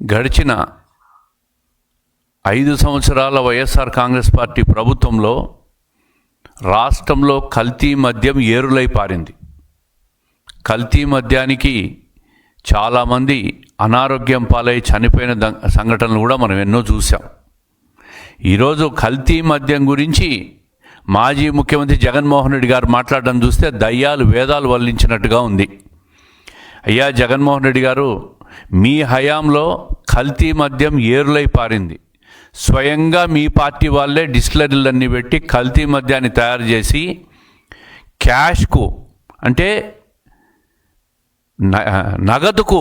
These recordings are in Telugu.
గడిచిన ఐదు సంవత్సరాల వైఎస్ఆర్ కాంగ్రెస్ పార్టీ ప్రభుత్వంలో రాష్ట్రంలో కల్తీ మద్యం ఏరులై పారింది. కల్తీ మద్యానికి చాలామంది అనారోగ్యం పాలై చనిపోయిన ద- సంఘటనలు కూడా మనం ఎన్నో చూసాం ఈరోజు కల్తీ మద్యం గురించి మాజీ ముఖ్యమంత్రి జగన్మోహన్ రెడ్డి గారు మాట్లాడడం చూస్తే దయ్యాలు వేదాలు వల్లించినట్టుగా ఉంది. అయ్యా జగన్మోహన్ రెడ్డి గారు మీ హయాంలో కల్తీ మద్యం ఏరులై పారింది. స్వయంగా మీ పార్టీ వాళ్ళే డిస్టిలరీలన్నీ పెట్టి కల్తీ మద్యాన్ని తయారు చేసి క్యాష్కు అంటే నగదుకు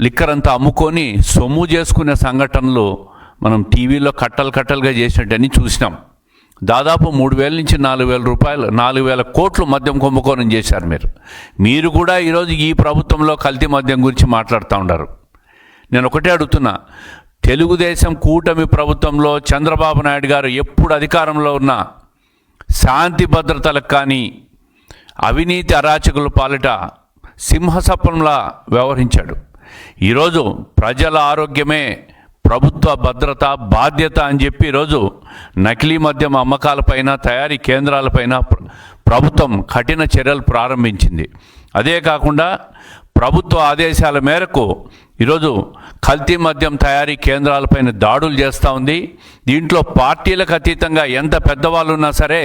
లిక్కర్ అంతా అమ్ముకొని సొమ్ము చేసుకునే సంఘటనలు మనం టీవీలో కట్టలు కట్టలుగా చేసినట్టని చూసినాం. దాదాపు మూడు వేల నుంచి నాలుగు వేల రూపాయలు నాలుగు వేల కోట్లు మద్యం కుంభకోణం చేశారు మీరు. మీరు కూడా ఈరోజు ఈ ప్రభుత్వంలో కల్తీ మద్యం గురించి మాట్లాడుతూ ఉన్నారు. నేను ఒకటే అడుగుతున్నా తెలుగుదేశం కూటమి ప్రభుత్వంలో చంద్రబాబు నాయుడు గారు ఎప్పుడు అధికారంలో ఉన్నా శాంతి భద్రతలకు కానీ అవినీతి అరాచకుల పాలిట సింహసప్పంలా వ్యవహరించాడు. ఈరోజు ప్రజల ఆరోగ్యమే ప్రభుత్వ భద్రత బాధ్యత అని చెప్పి ఈరోజు నకిలీ మద్యం అమ్మకాలపైన తయారీ కేంద్రాలపైన ప్రభుత్వం కఠిన చర్యలు ప్రారంభించింది. అదే కాకుండా ప్రభుత్వ ఆదేశాల మేరకు ఈరోజు కల్తీ మద్యం తయారీ కేంద్రాలపైన దాడులు చేస్తూ ఉంది. దీంట్లో పార్టీలకు అతీతంగా ఎంత పెద్దవాళ్ళు ఉన్నా సరే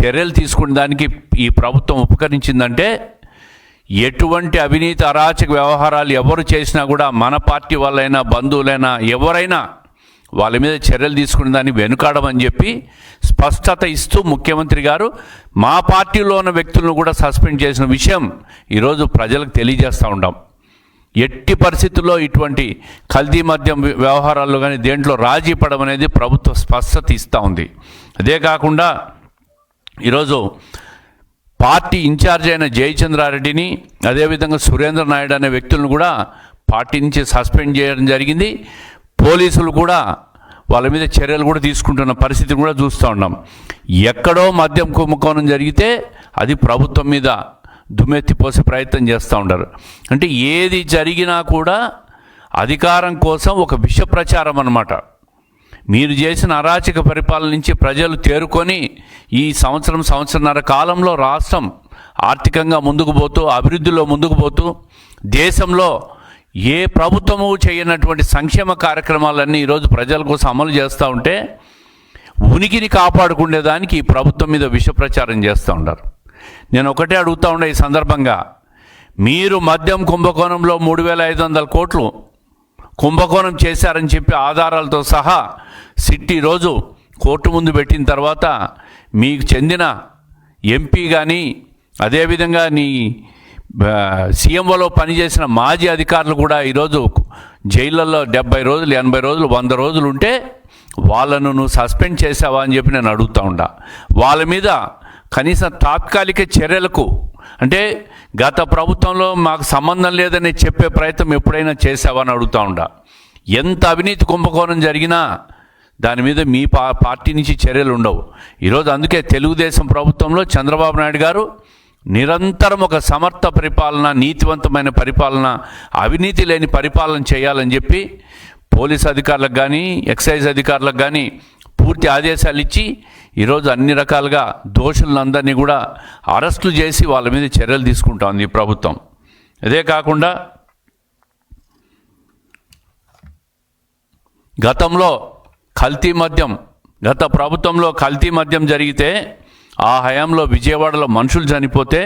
చర్యలు తీసుకునే దానికి ఈ ప్రభుత్వం ఉపకరించిందంటే ఎటువంటి అవినీతి అరాచక వ్యవహారాలు ఎవరు చేసినా కూడా మన పార్టీ వాళ్ళైనా బంధువులైనా ఎవరైనా వాళ్ళ మీద చర్యలు తీసుకునే దాన్ని వెనుకాడమని చెప్పి స్పష్టత ఇస్తూ ముఖ్యమంత్రి గారు మా పార్టీలో ఉన్న వ్యక్తులను కూడా సస్పెండ్ చేసిన విషయం ఈరోజు ప్రజలకు తెలియజేస్తూ ఉంటాం ఎట్టి పరిస్థితుల్లో ఇటువంటి కల్తీ మద్యం వ్యవహారాల్లో కానీ దేంట్లో రాజీ పడడం అనేది ప్రభుత్వం స్పష్టత ఇస్తూ ఉంది. అదే కాకుండా ఈరోజు పార్టీ ఇన్ఛార్జ్ అయిన జయచంద్రారెడ్డిని అదేవిధంగా సురేంద్ర నాయుడు అనే వ్యక్తులను కూడా పార్టీ నుంచి సస్పెండ్ చేయడం జరిగింది. పోలీసులు కూడా వాళ్ళ మీద చర్యలు కూడా తీసుకుంటున్న పరిస్థితి కూడా చూస్తూ ఉన్నాం. ఎక్కడో మద్యం కుంభకోణం జరిగితే అది ప్రభుత్వం మీద దుమ్మెత్తిపోసే ప్రయత్నం చేస్తూ ఉంటారు అంటే ఏది జరిగినా కూడా అధికారం కోసం ఒక విష ప్రచారం అన్నమాట. మీరు చేసిన అరాచక పరిపాలన నుంచి ప్రజలు తేరుకొని ఈ సంవత్సరం సంవత్సరన్నర కాలంలో రాష్ట్రం ఆర్థికంగా ముందుకు పోతూ అభివృద్ధిలో ముందుకు పోతూ దేశంలో ఏ ప్రభుత్వము చేయనటువంటి సంక్షేమ కార్యక్రమాలన్నీ ఈరోజు ప్రజల కోసం అమలు చేస్తూ ఉంటే ఉనికిని కాపాడుకునేదానికి ఈ ప్రభుత్వం మీద విష ప్రచారం చేస్తూ ఉంటారు నేను ఒకటే అడుగుతా ఉండే ఈ సందర్భంగా మీరు మద్యం కుంభకోణంలో మూడు వేల ఐదు వందల కోట్లు కుంభకోణం చేశారని చెప్పి ఆధారాలతో సహా సిట్టి రోజు కోర్టు ముందు పెట్టిన తర్వాత మీకు చెందిన ఎంపీ కానీ అదేవిధంగా నీ సీఎంఓలో పనిచేసిన మాజీ అధికారులు కూడా ఈరోజు జైళ్ళల్లో డెబ్బై రోజులు ఎనభై రోజులు వంద రోజులు ఉంటే వాళ్ళను నువ్వు సస్పెండ్ చేసావా అని చెప్పి నేను అడుగుతా ఉండా. వాళ్ళ మీద కనీసం తాత్కాలిక చర్యలకు అంటే గత ప్రభుత్వంలో మాకు సంబంధం లేదని చెప్పే ప్రయత్నం ఎప్పుడైనా చేసావని అడుగుతా ఉండా. ఎంత అవినీతి కుంభకోణం జరిగినా దాని మీద మీ పా పార్టీ నుంచి చర్యలు ఉండవు. ఈరోజు అందుకే తెలుగుదేశం ప్రభుత్వంలో చంద్రబాబు నాయుడు గారు నిరంతరం ఒక సమర్థ పరిపాలన నీతివంతమైన పరిపాలన అవినీతి లేని పరిపాలన చేయాలని చెప్పి పోలీస్ అధికారులకు కానీ ఎక్సైజ్ అధికారులకు కానీ పూర్తి ఆదేశాలు ఇచ్చి ఈరోజు అన్ని రకాలుగా దోషులందరినీ కూడా అరెస్టులు చేసి వాళ్ళ మీద చర్యలు తీసుకుంటోంది ఈ ప్రభుత్వం. అదే కాకుండా గతంలో కల్తీ మద్యం గత ప్రభుత్వంలో కల్తీ మద్యం జరిగితే ఆ హయాంలో విజయవాడలో మనుషులు చనిపోతే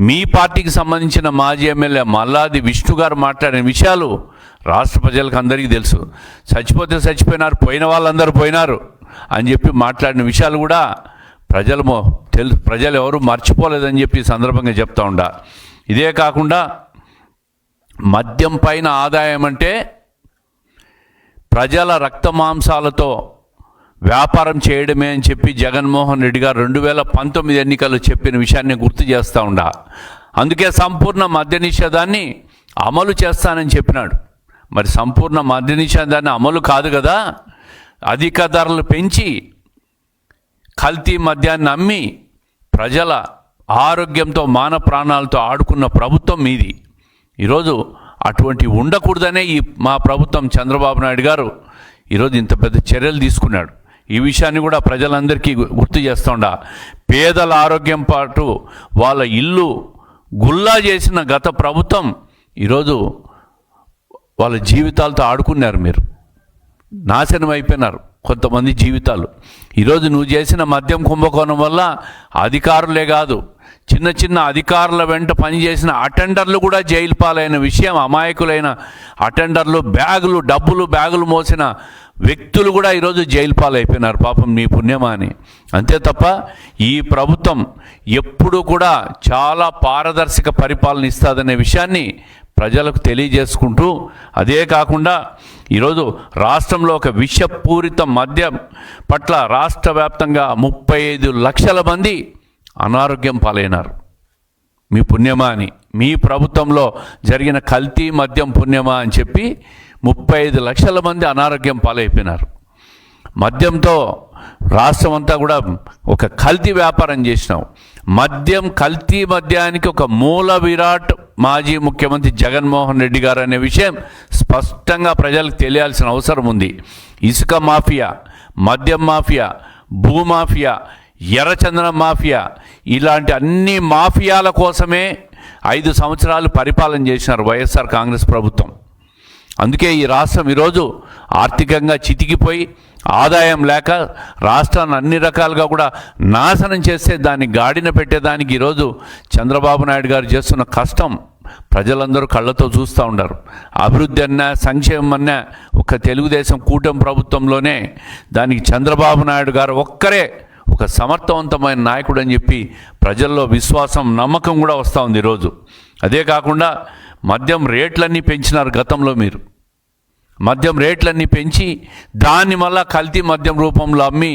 మీ పార్టీకి సంబంధించిన మాజీ ఎమ్మెల్యే మల్లాది విష్ణు గారు మాట్లాడిన విషయాలు రాష్ట్ర ప్రజలకు అందరికీ తెలుసు. చచ్చిపోతే చచ్చిపోయినారు పోయిన వాళ్ళందరూ పోయినారు. అని చెప్పి మాట్లాడిన విషయాలు కూడా ప్రజలు తెలుసు తెలు ప్రజలు ఎవరు మర్చిపోలేదని చెప్పి సందర్భంగా చెప్తా ఉండా. ఇదే కాకుండా మద్యం పైన ఆదాయం అంటే ప్రజల రక్త మాంసాలతో వ్యాపారం చేయడమే అని చెప్పి జగన్మోహన్ రెడ్డి గారు రెండు వేల పంతొమ్మిది ఎన్నికల్లో చెప్పిన విషయాన్ని గుర్తు చేస్తూ ఉండా. అందుకే సంపూర్ణ మద్య నిషేధాన్ని అమలు చేస్తానని చెప్పినాడు. మరి సంపూర్ణ మద్య నిషేధాన్ని అమలు కాదు కదా? అధిక ధరలు పెంచి కల్తీ మద్యాన్ని అమ్మి ప్రజల ఆరోగ్యంతో మాన ప్రాణాలతో ఆడుకున్న ప్రభుత్వం మీది. ఈరోజు అటువంటి ఉండకూడదనే ఈ మా ప్రభుత్వం చంద్రబాబు నాయుడు గారు ఈరోజు ఇంత పెద్ద చర్యలు తీసుకున్నాడు. ఈ విషయాన్ని కూడా ప్రజలందరికీ గుర్తు చేస్తుండా. పేదల ఆరోగ్యం పాటు వాళ్ళ ఇల్లు గుల్లా చేసిన గత ప్రభుత్వం ఈరోజు వాళ్ళ జీవితాలతో ఆడుకున్నారు మీరు. నాశనం అయిపోయినారు కొంతమంది జీవితాలు. ఈరోజు నువ్వు చేసిన మద్యం కుంభకోణం వల్ల అధికారులే కాదు చిన్న చిన్న అధికారుల వెంట పనిచేసిన అటెండర్లు కూడా జైలు పాలైన విషయం అమాయకులైన అటెండర్లు బ్యాగులు డబ్బులు బ్యాగులు మోసిన వ్యక్తులు కూడా ఈరోజు జైలు పాలైపోయినారు. పాపం నీ పుణ్యమా అని. అంతే తప్ప ఈ ప్రభుత్వం ఎప్పుడు కూడా చాలా పారదర్శక పరిపాలన ఇస్తుందనే విషయాన్ని ప్రజలకు తెలియజేసుకుంటూ అదే కాకుండా ఈరోజు రాష్ట్రంలో ఒక విషపూరిత మద్యం పట్ల రాష్ట్ర వ్యాప్తంగా ముప్పై ఐదు లక్షల మంది అనారోగ్యం పాలైనారు. మీ పుణ్యమా అని మీ ప్రభుత్వంలో జరిగిన కల్తీ మద్యం పుణ్యమా అని చెప్పి ముప్పై ఐదు లక్షల మంది అనారోగ్యం పాలైపోయినారు. మద్యంతో రాష్ట్రం అంతా కూడా ఒక కల్తీ వ్యాపారం చేసినాం. మద్యం కల్తీ మద్యానికి ఒక మూల విరాట్ మాజీ ముఖ్యమంత్రి జగన్మోహన్ రెడ్డి గారు అనే విషయం స్పష్టంగా ప్రజలకు తెలియాల్సిన అవసరం ఉంది. ఇసుక మాఫియా మద్యం మాఫియా భూమాఫియా ఎర్రచందనం మాఫియా ఇలాంటి అన్ని మాఫియాల కోసమే ఐదు సంవత్సరాలు పరిపాలన చేసినారు వైఎస్ఆర్ కాంగ్రెస్ ప్రభుత్వం. అందుకే ఈ రాష్ట్రం ఈరోజు ఆర్థికంగా చితికిపోయి ఆదాయం లేక రాష్ట్రాన్ని అన్ని రకాలుగా కూడా నాశనం చేస్తే దాన్ని గాడిన పెట్టేదానికి ఈరోజు చంద్రబాబు నాయుడు గారు చేస్తున్న కష్టం ప్రజలందరూ కళ్ళతో చూస్తూ ఉన్నారు అభివృద్ధి అన్నా సంక్షేమం అన్నా ఒక తెలుగుదేశం కూటమి ప్రభుత్వంలోనే దానికి చంద్రబాబు నాయుడు గారు ఒక్కరే ఒక సమర్థవంతమైన నాయకుడు అని చెప్పి ప్రజల్లో విశ్వాసం నమ్మకం కూడా వస్తూ ఉంది ఈరోజు. అదే కాకుండా మద్యం రేట్లన్నీ పెంచినారు గతంలో మీరు. మద్యం రేట్లన్నీ పెంచి దాన్ని మళ్ళా కల్తీ మద్యం రూపంలో అమ్మి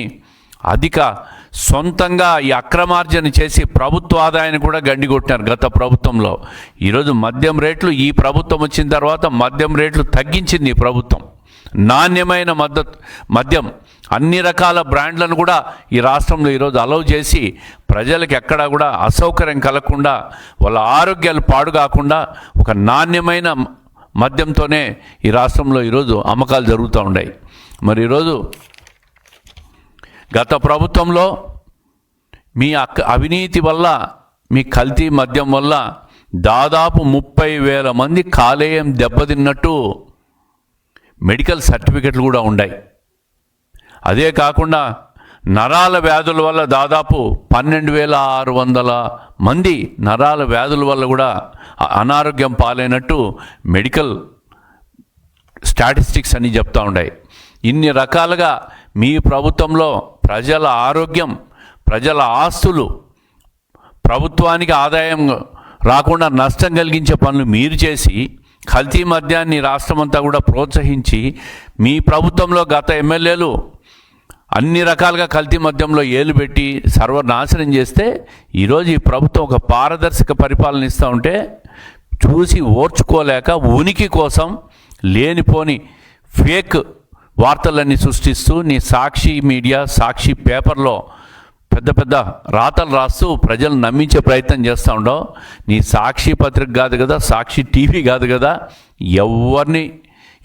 అధిక సొంతంగా ఈ అక్రమార్జన చేసి ప్రభుత్వ ఆదాయాన్ని కూడా గండికొట్టినారు గత ప్రభుత్వంలో. ఈరోజు మద్యం రేట్లు ఈ ప్రభుత్వం వచ్చిన తర్వాత మద్యం రేట్లు తగ్గించింది ఈ ప్రభుత్వం. నాణ్యమైన మద్దతు మద్యం అన్ని రకాల బ్రాండ్లను కూడా ఈ రాష్ట్రంలో ఈరోజు అలౌ చేసి ప్రజలకు ఎక్కడా కూడా అసౌకర్యం కలగకుండా వాళ్ళ ఆరోగ్యాలు పాడు కాకుండా ఒక నాణ్యమైన మద్యంతోనే ఈ రాష్ట్రంలో ఈరోజు అమ్మకాలు జరుగుతూ ఉన్నాయి. మరి ఈరోజు గత ప్రభుత్వంలో మీ అక్క అవినీతి వల్ల మీ కల్తీ మద్యం వల్ల దాదాపు ముప్పై వేల మంది కాలేయం దెబ్బతిన్నట్టు మెడికల్ సర్టిఫికెట్లు కూడా ఉన్నాయి. అదే కాకుండా నరాల వ్యాధుల వల్ల దాదాపు పన్నెండు వేల ఆరు వందల మంది నరాల వ్యాధుల వల్ల కూడా అనారోగ్యం పాలైనట్టు మెడికల్ స్టాటిస్టిక్స్ అని చెప్తా ఉన్నాయి ఇన్ని రకాలుగా మీ ప్రభుత్వంలో ప్రజల ఆరోగ్యం ప్రజల ఆస్తులు ప్రభుత్వానికి ఆదాయం రాకుండా నష్టం కలిగించే పనులు మీరు చేసి కల్తీ మద్యాన్ని రాష్ట్రమంతా కూడా ప్రోత్సహించి మీ ప్రభుత్వంలో గత ఎమ్మెల్యేలు అన్ని రకాలుగా కల్తీ మద్యంలో ఏలు పెట్టి సర్వనాశనం చేస్తే ఈరోజు ఈ ప్రభుత్వం ఒక పారదర్శక పరిపాలన ఇస్తూ ఉంటే చూసి ఓర్చుకోలేక ఉనికి కోసం లేనిపోని ఫేక్ వార్తలన్నీ సృష్టిస్తూ నీ సాక్షి మీడియా సాక్షి పేపర్లో పెద్ద పెద్ద రాతలు రాస్తూ ప్రజలు నమ్మించే ప్రయత్నం చేస్తూ ఉండవు. నీ సాక్షి పత్రిక కాదు కదా సాక్షి టీవీ కాదు కదా ఎవరిని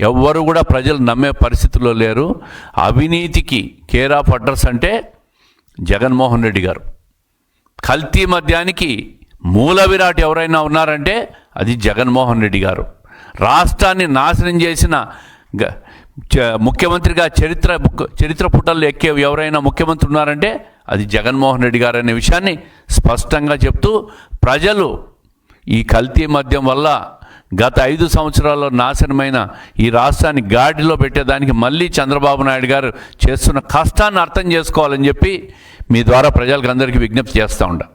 ఎవ్వరు కూడా ప్రజలు నమ్మే పరిస్థితుల్లో లేరు. అవినీతికి కేర్ ఆఫ్ అడ్రస్ అంటే జగన్మోహన్ రెడ్డి గారు. కల్తీ మద్యానికి మూల విరాట్ ఎవరైనా ఉన్నారంటే అది జగన్మోహన్ రెడ్డి గారు. రాష్ట్రాన్ని నాశనం చేసిన ముఖ్యమంత్రిగా చరిత్ర చరిత్ర పుటల్లో ఎక్కే ఎవరైనా ముఖ్యమంత్రి ఉన్నారంటే అది జగన్మోహన్ రెడ్డి గారు అనే విషయాన్ని స్పష్టంగా చెప్తూ ప్రజలు ఈ కల్తీ మద్యం వల్ల గత ఐదు సంవత్సరాల్లో నాశనమైన ఈ రాష్ట్రాన్ని గాడిలో పెట్టేదానికి మళ్ళీ చంద్రబాబు నాయుడు గారు చేస్తున్న కష్టాన్ని అర్థం చేసుకోవాలని చెప్పి మీ ద్వారా ప్రజలకు అందరికీ విజ్ఞప్తి చేస్తూ ఉంటాను